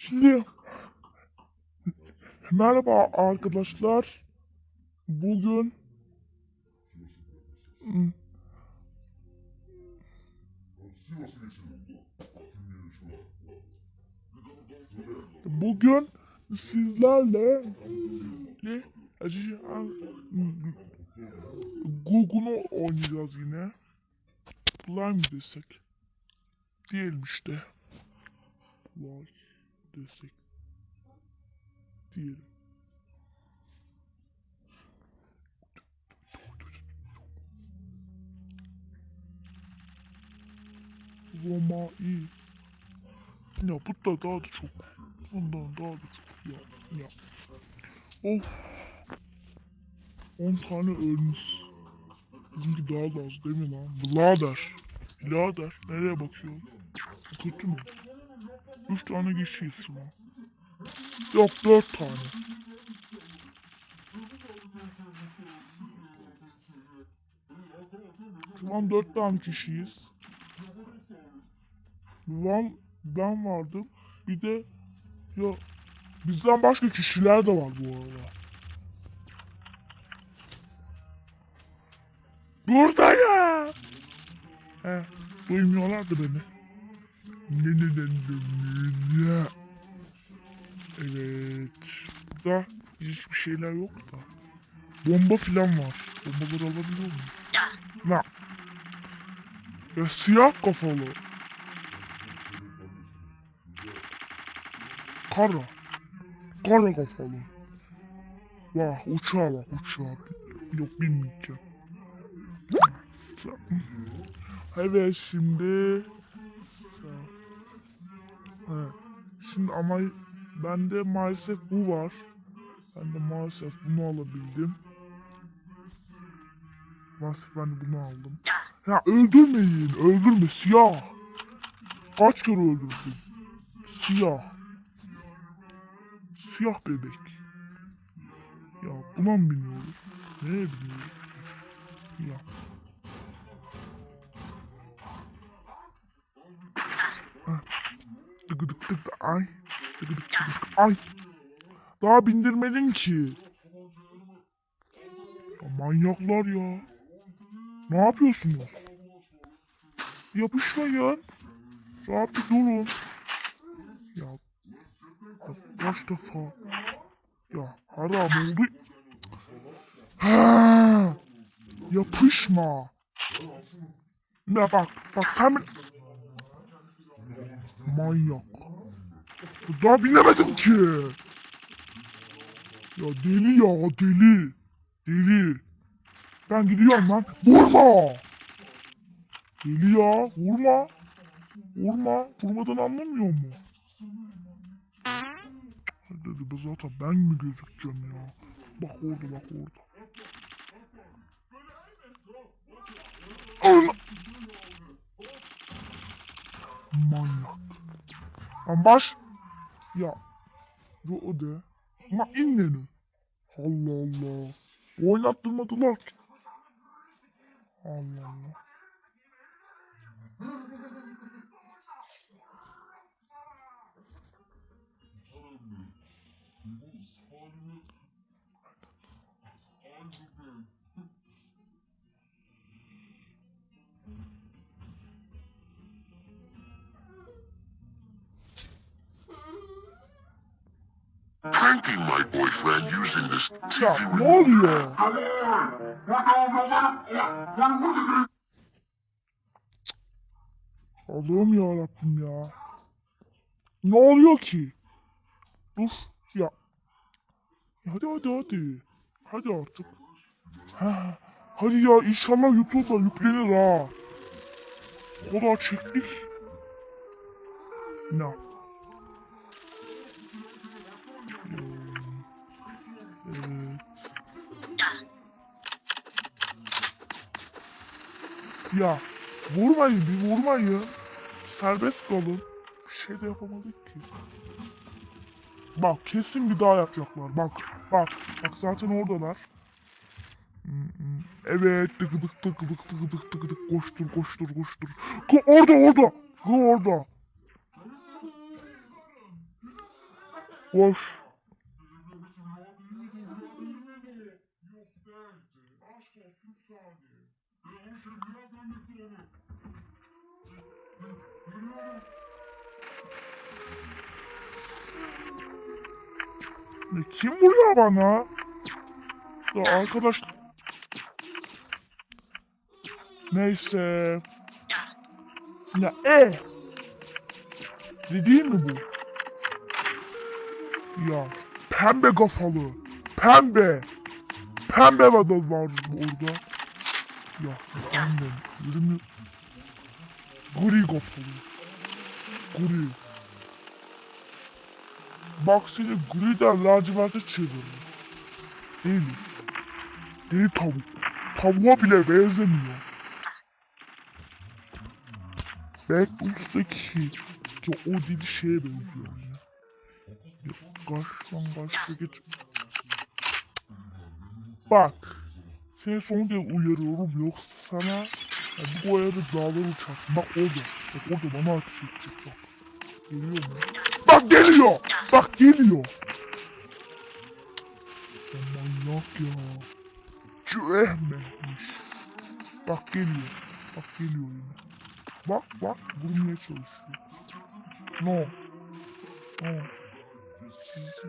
Şimdi merhaba arkadaşlar. Bugün bugün sizlerle Google'u oynayacağız yine. Mı desek? Diyelim işte. Kolay desek. Diyelim. Roma iyi. Ya bu da daha da çok. Bundan daha da çok. Ya, ya. Of. 10 tane ölmüş. Bizimki daha da az değil mi lan? Birader. Birader. Nereye bakıyorsun? Bu Kötü mü? 3 tane kişiyiz an. Yok 4 tane. Şu an 4 tane kişiyiz. Ben, ben vardım. Bir de ya bizden başka kişiler de var bu arada. Burada ya. He, duymuyorlardı beni. Evet. Burada hiçbir şeyler yok da. Bomba filan var. Bombaları alabiliyor muyum? Ne? Ya siyah kafalı. Kara. Kara kafalı. Vah uçağa bak uçağa. Yok bilmeyeceğim. Evet şimdi Evet. Şimdi ama bende maalesef bu var. Ben de maalesef bunu alabildim. Maalesef ben de bunu aldım. Ya öldürmeyin, öldürme siyah. Kaç kere öldürdün? Siyah. Siyah bebek. Ya buna mı biniyoruz? Neye biniyoruz? Ya. Heh. Ay. Ay. Daha bindirmedin ki. Ya manyaklar ya. Ne yapıyorsunuz? Yapışmayın. Rahat bir durun. Ya, kaç defa. Ya haram oldu. Ha, yapışma. Ne bak bak sen? Manyak. Daha bilemedim ki. Ya deli ya deli. Deli. Ben gidiyorum lan. Vurma. Deli ya vurma. Vurma. Vurmadan anlamıyor mu? Dedi bu zaten ben mi gözükeceğim ya? Bak orada bak orada. Ana. Manyak. Lan Yo o de. Ma inneni. Allah Allah. Oynattırmadılar ki. Allah Allah. Pranking my boyfriend using this Ya TV ne oluyor? Allah'ım ya Rabbim ya. Ne oluyor ki? Dur ya. Ya Hadi hadi hadi. Hadi artık. Ha, hadi ya inşallah YouTube'da yüklenir ha. O kadar çektik. Ne? Ya vurmayın bir vurmayın. Serbest kalın. Bir şey de yapamadık ki. Bak kesin bir daha yapacaklar. Bak bak bak zaten oradalar. Hmm, hmm. Evet tıkıdık tıkıdık tıkıdık tıkıdık koştur koştur koştur. Ko- Orada orada. Ko- Orada. Boş. Ne kim vuruyor bana? Ya arkadaş... Neyse. Ya e. Ne değil mi bu? Ya pembe kafalı. Pembe. Pembe vadal var orada. Ya annem. Yürümü. Gri kafalı. Gri. Bak seni griden laciverte çeviririm. Değil. Değil tavuk. Tavuğa bile benzemiyor. Ben üstteki ki o dili şeye benziyor ya. Ya lan kaç git. Bak. Seni son kez uyarıyorum yoksa sana ya bu ayarı dağlar uçarsın. Bak orada. Bak orada bana ateş edecek bak. Geliyor mu? Bak geliyor. Bak geliyor. Ya manyak ya. Cüehmehmiş. Bak geliyor. Bak geliyor yine. Bak bak vurmaya çalışıyor. No. No. Sizi.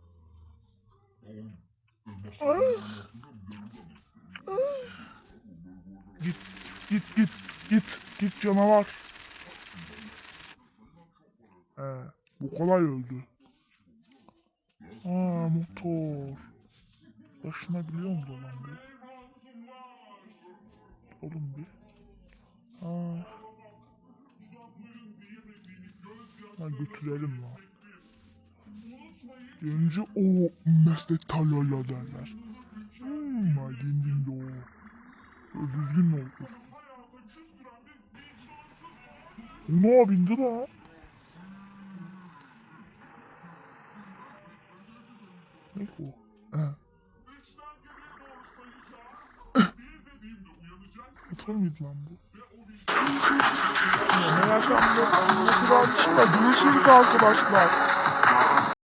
Git, git, git, git, git canavar. He, bu kolay öldü. Aa motor. Taşınabiliyor mu da lan bu? Oğlum bir. Aa. Lan götürelim lan. Gelince o meslek talala derler. Hmm, madenin de o. Böyle düzgün olsun. Ona bindi lan. Ne o? He. Motor muydu lan bu? Merak etme. Da görüşürüz arkadaşlar.